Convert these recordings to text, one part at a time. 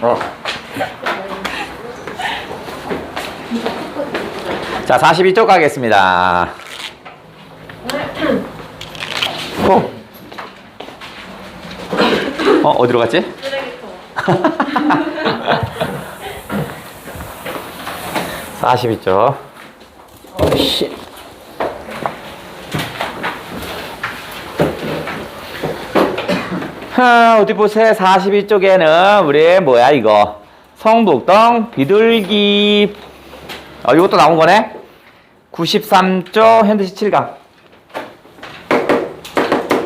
어. 자, 42쪽 가겠습니다. 어, 어 어디로 갔지? 쓰레기통. 42쪽. 씨. 하, 어디 보세요. 42쪽에는 우리 뭐야 이거 성북동 비둘기 어 이것도 나온 거네. 93쪽 현대시 7강.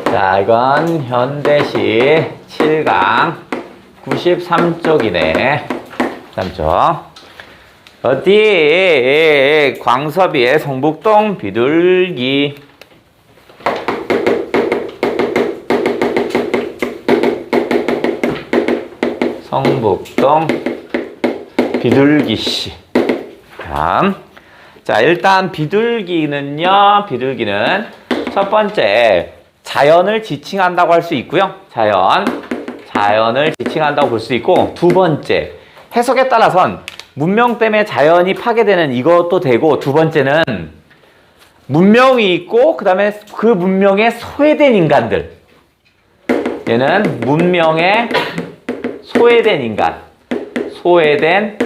자, 이건 현대시 7강 93쪽이네. 3쪽. 어디 광섭이의 성북동 비둘기 성북동 비둘기씨. 다음. 자 일단 비둘기는요 비둘기는 첫 번째 자연을 지칭한다고 할 수 있고요. 자연 자연을 지칭한다고 볼 수 있고 두 번째 해석에 따라선 문명 때문에 자연이 파괴되는 이것도 되고 두 번째는 문명이 있고 그 다음에 그 문명에 소외된 인간들. 얘는 문명에 소외된 인간 소외된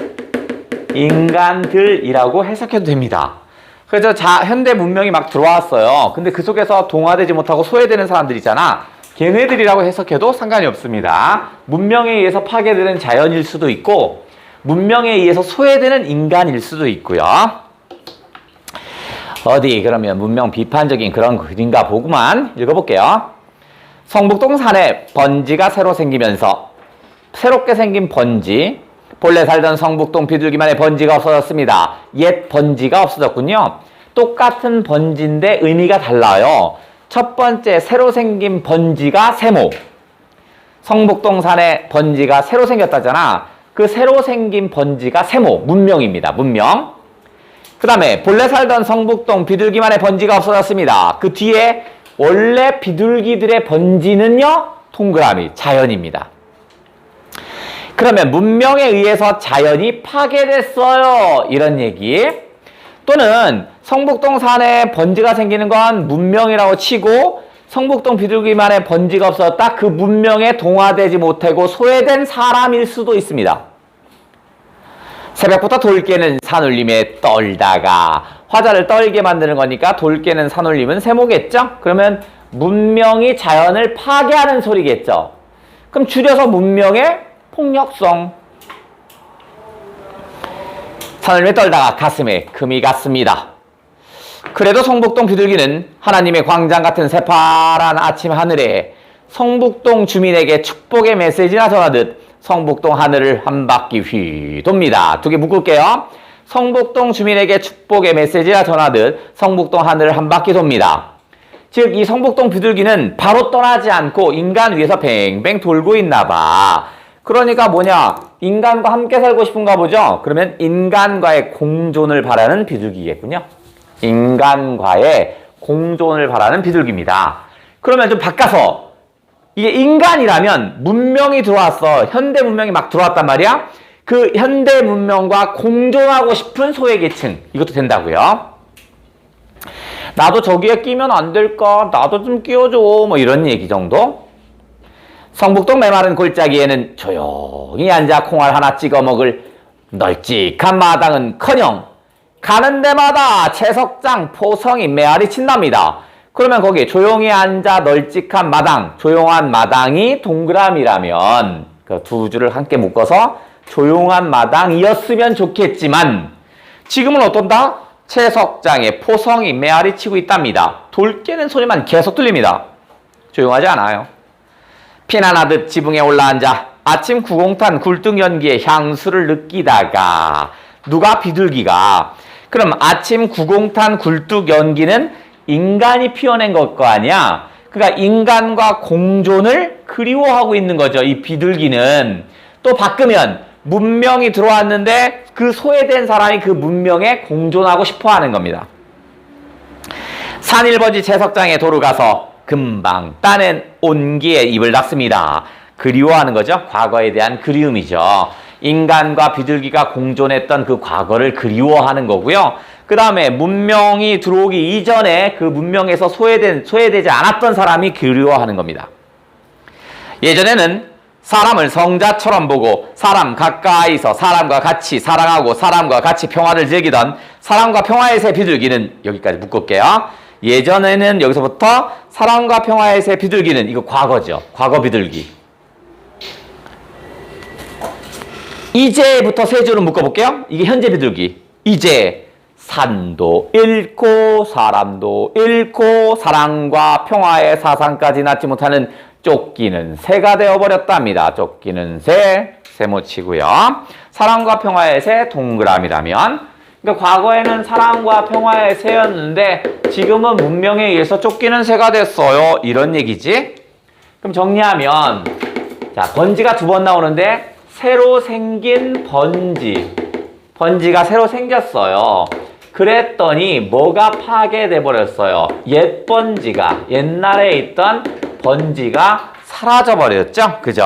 인간들이라고 해석해도 됩니다. 그래서 자, 현대 문명이 막 들어왔어요. 근데 그 속에서 동화되지 못하고 소외되는 사람들 있잖아. 걔네들이라고 해석해도 상관이 없습니다. 문명에 의해서 파괴되는 자연일 수도 있고 문명에 의해서 소외되는 인간일 수도 있고요. 어디 그러면 문명 비판적인 그런 글인가 보구만 읽어볼게요. 성북동 산에 번지가 새로 생기면서 새롭게 생긴 번지 본래 살던 성북동 비둘기만의 번지가 없어졌습니다. 옛 번지가 없어졌군요. 똑같은 번지인데 의미가 달라요. 첫 번째 새로 생긴 번지가 세모. 성북동 산에 번지가 새로 생겼다잖아. 그 새로 생긴 번지가 세모, 문명입니다. 문명. 그 다음에 본래 살던 성북동 비둘기만의 번지가 없어졌습니다. 그 뒤에 원래 비둘기들의 번지는요, 동그라미, 자연입니다. 그러면 문명에 의해서 자연이 파괴됐어요. 이런 얘기. 또는 성북동 산에 번지가 생기는 건 문명이라고 치고 성북동 비둘기만의 번지가 없었다. 그 문명에 동화되지 못하고 소외된 사람일 수도 있습니다. 새벽부터 돌 깨는 산울림에 떨다가 화자를 떨게 만드는 거니까 돌 깨는 산울림은 세모겠죠? 그러면 문명이 자연을 파괴하는 소리겠죠? 그럼 줄여서 문명의 폭력성. 산울림에 떨다가 가슴에 금이 갔습니다. 그래도 성북동 비둘기는 하나님의 광장 같은 새파란 아침 하늘에 성북동 주민에게 축복의 메시지나 전하듯 성북동 하늘을 한 바퀴 휘 돕니다. 두 개 묶을게요. 성북동 주민에게 축복의 메시지나 전하듯 성북동 하늘을 한 바퀴 돕니다. 즉, 이 성북동 비둘기는 바로 떠나지 않고 인간 위에서 뱅뱅 돌고 있나 봐. 그러니까 뭐냐? 인간과 함께 살고 싶은가 보죠? 그러면 인간과의 공존을 바라는 비둘기겠군요. 인간과의 공존을 바라는 비둘기입니다. 그러면 좀 바꿔서 이게 인간이라면 문명이 들어왔어. 현대 문명이 막 들어왔단 말이야. 그 현대 문명과 공존하고 싶은 소외계층. 이것도 된다고요. 나도 저기에 끼면 안 될까? 나도 좀 끼워줘. 뭐 이런 얘기 정도. 성북동 메마른 골짜기에는 조용히 앉아 콩알 하나 찍어 먹을 널찍한 마당은 커녕 가는 데마다 채석장, 포성이 메아리 친답니다. 그러면 거기 조용히 앉아 널찍한 마당, 조용한 마당이 동그라미라면 그 두 줄을 함께 묶어서 조용한 마당이었으면 좋겠지만 지금은 어떤다? 채석장에 포성이 메아리 치고 있답니다. 돌 깨는 소리만 계속 들립니다. 조용하지 않아요. 피난하듯 지붕에 올라앉아 아침 구공탄 굴뚝 연기의 향수를 느끼다가 누가 비둘기가 그럼 아침 구공탄 굴뚝 연기는 인간이 피워낸 것거 아니야? 그러니까 인간과 공존을 그리워하고 있는 거죠. 이 비둘기는 또 바꾸면 문명이 들어왔는데 그 소외된 사람이 그 문명에 공존하고 싶어 하는 겁니다. 산일버지 채석장에 도로 가서 금방 따는 온기에 입을 닫습니다. 그리워하는 거죠. 과거에 대한 그리움이죠. 인간과 비둘기가 공존했던 그 과거를 그리워하는 거고요. 그 다음에 문명이 들어오기 이전에 그 문명에서 소외된, 소외되지 않았던 사람이 그리워하는 겁니다. 예전에는 사람을 성자처럼 보고 사람 가까이서 사람과 같이 사랑하고 사람과 같이 평화를 즐기던 사람과 평화의 새 비둘기는 여기까지 묶을게요. 예전에는 여기서부터 사랑과 평화의 새 비둘기는 이거 과거죠. 과거 비둘기. 이제부터 세 줄을 묶어볼게요. 이게 현재 비둘기. 이제 산도 잃고 사람도 잃고 사랑과 평화의 사상까지 낳지 못하는 쫓기는 새가 되어버렸답니다. 쫓기는 새, 세모치고요. 사랑과 평화의 새 동그라미라면 그러니까 과거에는 사랑과 평화의 새였는데 지금은 문명에 의해서 쫓기는 새가 됐어요. 이런 얘기지. 그럼 정리하면 자 번지가 두 번 나오는데 새로 생긴 번지 번지가 새로 생겼어요. 그랬더니 뭐가 파괴돼 버렸어요. 옛 번지가 옛날에 있던 번지가 사라져 버렸죠. 그죠?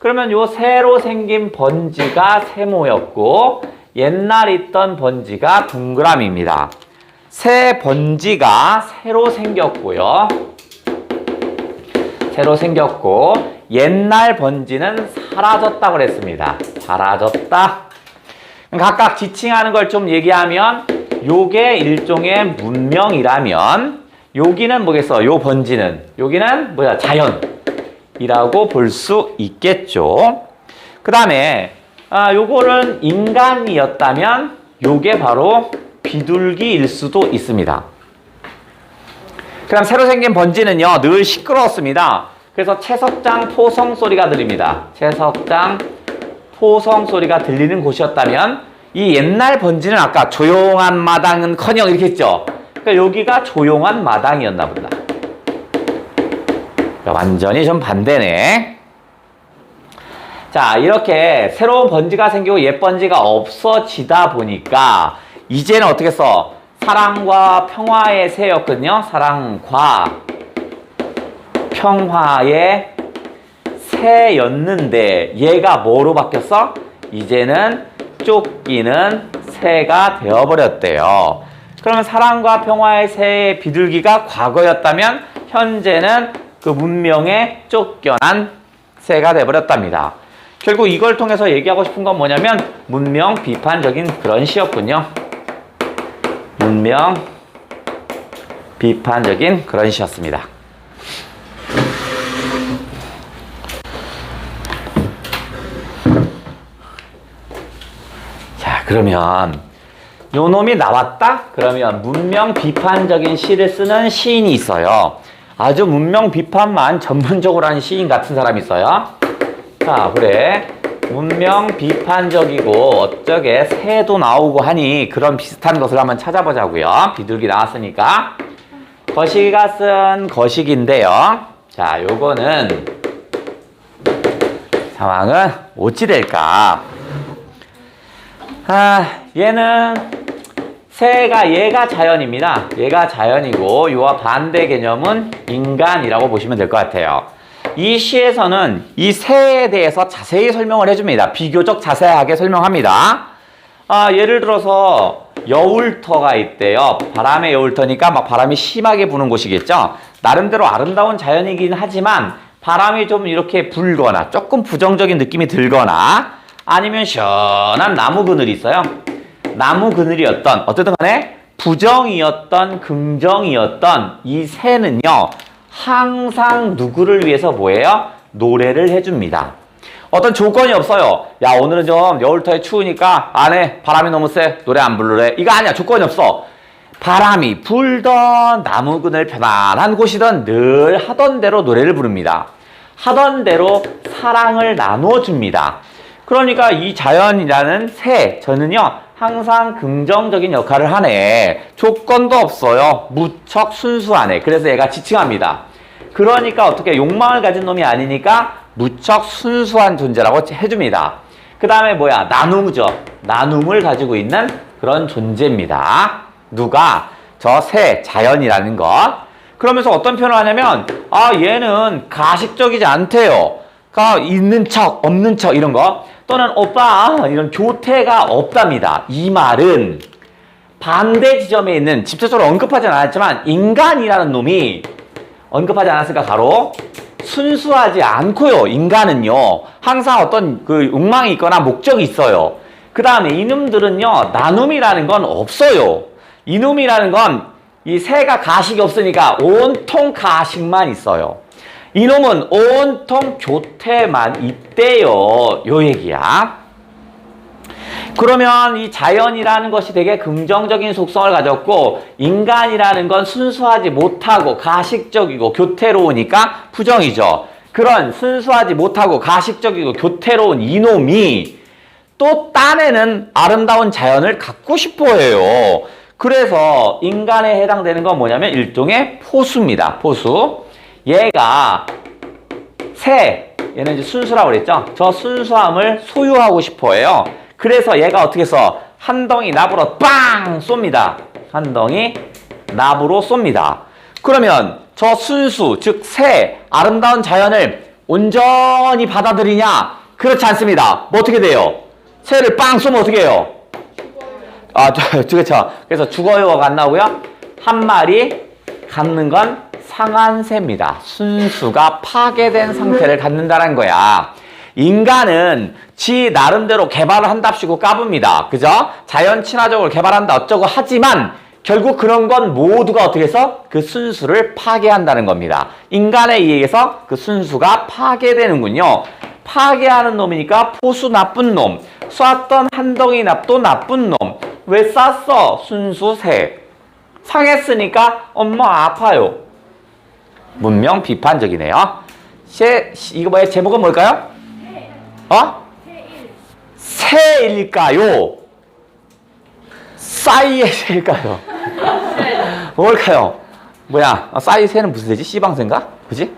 그러면 요 새로 생긴 번지가 세모였고 옛날 있던 번지가 동그라미입니다. 새 번지가 새로 생겼고요. 새로 생겼고 옛날 번지는 사라졌다고 그랬습니다. 사라졌다. 각각 지칭하는 걸 좀 얘기하면 요게 일종의 문명이라면 여기는 뭐겠어? 요 번지는 여기는 뭐야? 자연이라고 볼 수 있겠죠. 그 다음에 아, 요거는 인간이었다면 요게 바로 비둘기일 수도 있습니다. 그다음 새로 생긴 번지는요 늘 시끄러웠습니다. 그래서 채석장 포성 소리가 들립니다. 채석장 포성 소리가 들리는 곳이었다면 이 옛날 번지는 아까 조용한 마당은 커녕 이렇게 했죠. 그러니까 여기가 조용한 마당이었나 보다. 그러니까 완전히 좀 반대네. 자 이렇게 새로운 번지가 생기고 옛 번지가 없어지다 보니까 이제는 어떻게 써? 사랑과 평화의 새였거든요. 사랑과 평화의 새였는데 얘가 뭐로 바뀌었어? 이제는 쫓기는 새가 되어버렸대요. 그러면 사랑과 평화의 새의 비둘기가 과거였다면 현재는 그 문명에 쫓겨난 새가 되어버렸답니다. 결국 이걸 통해서 얘기하고 싶은 건 뭐냐면 문명 비판적인 그런 시였군요. 문명 비판적인 그런 시였습니다. 자, 그러면 요 놈이 나왔다? 그러면 문명 비판적인 시를 쓰는 시인이 있어요. 아주 문명 비판만 전문적으로 하는 시인 같은 사람이 있어요. 자, 그래. 문명 비판적이고 어쩌게 새도 나오고 하니 그런 비슷한 것을 한번 찾아보자고요. 비둘기 나왔으니까. 거시기가 쓴 거시기인데요. 자, 요거는 상황은 어찌 될까? 아, 얘는 새가 얘가 자연입니다. 얘가 자연이고 이와 반대 개념은 인간이라고 보시면 될 것 같아요. 이 시에서는 이 새에 대해서 자세히 설명을 해줍니다. 비교적 자세하게 설명합니다. 아, 예를 들어서 여울터가 있대요. 바람의 여울터니까 막 바람이 심하게 부는 곳이겠죠. 나름대로 아름다운 자연이긴 하지만 바람이 좀 이렇게 불거나 조금 부정적인 느낌이 들거나 아니면 시원한 나무 그늘이 있어요. 나무 그늘이었던 어쨌든 간에 부정이었던 긍정이었던 이 새는요. 항상 누구를 위해서 뭐예요? 노래를 해줍니다. 어떤 조건이 없어요. 야 오늘은 좀 여울터에 추우니까 안에 바람이 너무 세 노래 안 부르래. 이거 아니야 조건이 없어. 바람이 불던 나무 그늘 편안한 곳이던 늘 하던 대로 노래를 부릅니다. 하던 대로 사랑을 나누어 줍니다. 그러니까 이 자연이라는 새 저는요 항상 긍정적인 역할을 하네. 조건도 없어요. 무척 순수하네. 그래서 얘가 지칭합니다. 그러니까 어떻게 욕망을 가진 놈이 아니니까 무척 순수한 존재라고 해줍니다. 그 다음에 뭐야? 나눔이죠. 나눔을 가지고 있는 그런 존재입니다. 누가? 저 새, 자연이라는 것. 그러면서 어떤 표현을 하냐면, 아, 얘는 가식적이지 않대요. 있는 척, 없는 척 이런 거 또는 오빠 이런 교태가 없답니다. 이 말은 반대 지점에 있는 직접적으로 언급하지 않았지만 인간이라는 놈이 언급하지 않았을까 가로 순수하지 않고요. 인간은요 항상 어떤 그 욕망이 있거나 목적이 있어요. 그 다음에 이놈들은요 나눔이라는 건 없어요. 이놈이라는 건 이 새가 가식이 없으니까 온통 가식만 있어요. 이놈은 온통 교태만 있대요. 요 얘기야. 그러면 이 자연이라는 것이 되게 긍정적인 속성을 가졌고 인간이라는 건 순수하지 못하고 가식적이고 교태로우니까 부정이죠. 그런 순수하지 못하고 가식적이고 교태로운 이놈이 또 딴에는 아름다운 자연을 갖고 싶어 해요. 그래서 인간에 해당되는 건 뭐냐면 일종의 포수입니다. 포수. 얘가 새, 얘는 이제 순수라고 그랬죠? 저 순수함을 소유하고 싶어 해요. 그래서 얘가 어떻게 써? 한 덩이 납으로 빵 쏩니다. 한 덩이 납으로 쏩니다. 그러면 저 순수, 즉 새, 아름다운 자연을 온전히 받아들이냐? 그렇지 않습니다. 뭐 어떻게 돼요? 새를 빵 쏘면 어떻게 해요? 아, 저, 그렇죠. 그래서 죽어요가 안 나오고요. 한 마리 갖는 건 상한 새입니다. 순수가 파괴된 상태를 갖는다는 거야. 인간은 지 나름대로 개발을 한답시고 까붑니다. 그죠? 자연 친화적으로 개발한다 어쩌고 하지만 결국 그런 건 모두가 어떻게 해서 그 순수를 파괴한다는 겁니다. 인간에 의해서 그 순수가 파괴되는군요. 파괴하는 놈이니까 포수 나쁜 놈. 쐈던 한 덩이 납도 나쁜 놈. 왜 쐈어? 순수새. 상했으니까 엄마 아파요. 문명 비판적이네요. 제, 이거 뭐예요? 제목은 뭘까요? 어? 새일까요? 싸이의 새일까요? 뭘까요? 뭐야? 아, 싸이 새는 무슨 새지? 씨방새인가? 그지?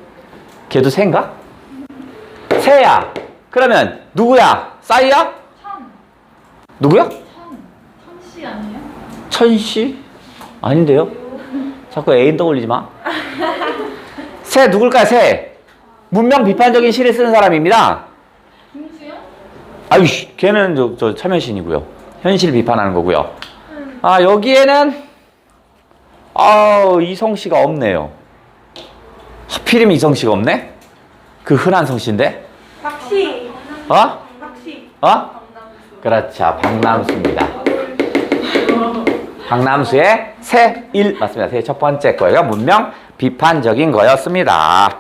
걔도 새인가? 새야. 그러면 누구야? 싸이야? 누구야? 천씨 아니에요? 천씨? 아닌데요? 자꾸 애인 떠올리지 마. 새 누굴까요? 새. 문명 비판적인 시를 쓰는 사람입니다. 김수영? 아유씨, 걔는 저, 저 참여신이고요. 현실 비판하는 거고요. 아 여기에는 아 이성 씨가 없네요. 하필이면 이성 씨가 없네? 그 흔한 성씨인데? 박씨. 어? 박씨. 어? 그렇죠. 박남수입니다. 박남수의 새 일 맞습니다. 새 첫 번째 거예요. 문명 비판적인 거였습니다.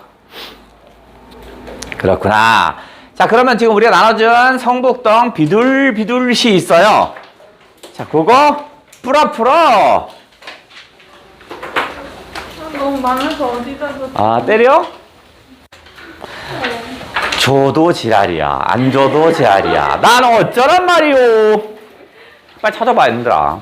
그렇구나. 자, 그러면 지금 우리가 나눠준 성북동 비둘비둘시 있어요. 자, 그거 풀어 풀어. 아, 너무 많아서 어디다 도 아, 때려? 줘도 지랄이야. 안 줘도 지랄이야. 난 어쩌란 말이오. 빨리 찾아봐, 얘들아.